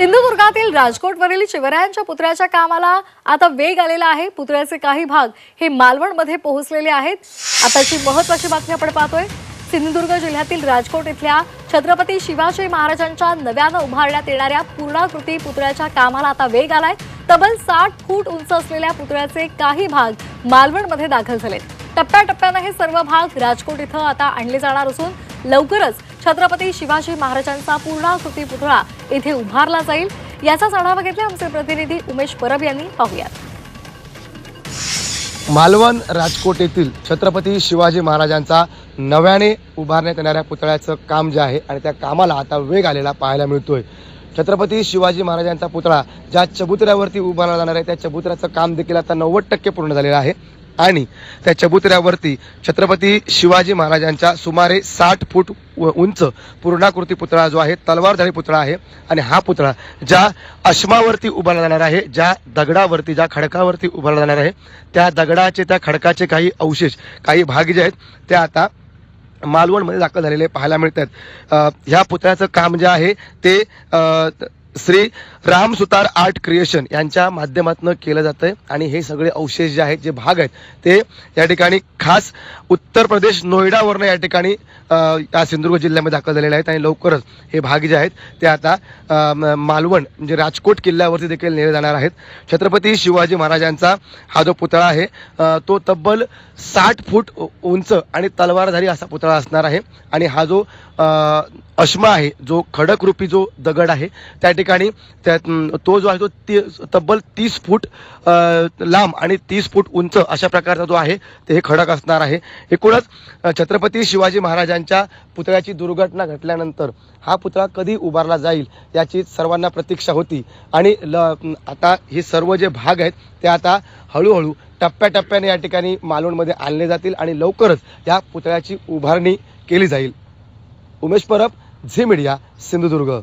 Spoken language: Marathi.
सिंधुदुर्गातील राजकोटवरील शिवरायांच्या पुतळ्याच्या कामाला आता वेग आलेला आहे. पुतळ्याचे काही भाग हे मालवणमध्ये पोहोचलेले आहेत. आताची महत्वाची बातमी आपण पाहतोय. सिंधुदुर्ग जिल्ह्यातील राजकोट इथल्या छत्रपती शिवाजी महाराजांच्या नव्यानं उभारण्यात येणाऱ्या पूर्णाकृती पुतळ्याच्या कामाला आता वेग आलाय. तब्बल साठ फूट उंच असलेल्या पुतळ्याचे काही भाग मालवणमध्ये दाखल झालेत. टप्प्याटप्प्यानं हे सर्व भाग राजकोट इथं आता आणले जाणार असून लवकरच छत्रपती शिवाजी महाराजांचा पूर्णाकृती पुतळा इथे उभारला जाईल. याचाच आढावा घेतला आमचे प्रतिनिधी उमेश परब यांनी. पाहूयात. मालवण राजकोट येथील छत्रपती शिवाजी महाराजांचा नव्याने उभारण्यात येणाऱ्या पुतळ्याचं काम जे आहे आणि त्या कामाला आता वेग आलेला पाहायला मिळतोय. छत्रपती शिवाजी महाराजांचा पुतळा ज्या चबुतऱ्यावरती उभारला जाणार आहे त्या चबुतऱ्याचं काम देखील आता नव्वद टक्के पूर्ण झालेलं आहे. आणि त्या चबुतऱ्यावरती छत्रपती शिवाजी महाराजांच्या सुमारे साठ फूट उंच पूर्णाकृती पुतळा जो आहे तलवारधारी पुतळा आहे. आणि हा पुतळा ज्या अश्मावरती उभारला जाणार आहे ज्या दगडावरती ज्या खडकावरती उभारला जाणार आहे त्या दगडाचे त्या खडकाचे काही अवशेष काही भाग जे आहेत ते आता मालवणमध्ये दाखल झालेले पाहायला मिळतात ह्या पुतळ्याचं काम जे आहे ते श्री राम सुतार आर्ट क्रिएशन यांच्या माध्यमातून केलं जातं आहे आणि हे सगळे अवशेष जे आहेत जे भाग आहेत ते या ठिकाणी खास उत्तर प्रदेश नोएडावरनं या ठिकाणी या सिंधुदुर्ग जिल्ह्यामध्ये दाखल झालेले आहेत. आणि लवकरच हे भाग जे आहेत ते आता मालवण म्हणजे राजकोट किल्ल्यावरती देखील नेले जाणार आहेत. छत्रपती शिवाजी महाराजांचा हा जो पुतळा आहे तो तब्बल साठ फूट उंच आणि तलवारधारी असा पुतळा असणार आहे. आणि हा जो अश्मा आहे जो खडकरूपी जो दगड आहे त्या ठिकाणी त्यात तो जो आहे तो ती तब्बल तीस फूट लांब आणि तीस फूट उंच अशा प्रकारचा जो आहे ते हे खडक असणार आहे. एकूणच छत्रपती शिवाजी महाराजांच्या पुतळ्याची दुर्घटना घटल्यानंतर हा पुतळा कधी उभारला जाईल याची सर्वांना प्रतीक्षा होती. आणि ल आता हे सर्व जे भाग आहेत ते आता हळूहळू टप्प्याटप्प्याने या ठिकाणी मालवणमध्ये आणले जातील आणि लवकरच या पुतळ्याची उभारणी केली जाईल. उमेश परब झी मीडिया सिंधुदुर्ग.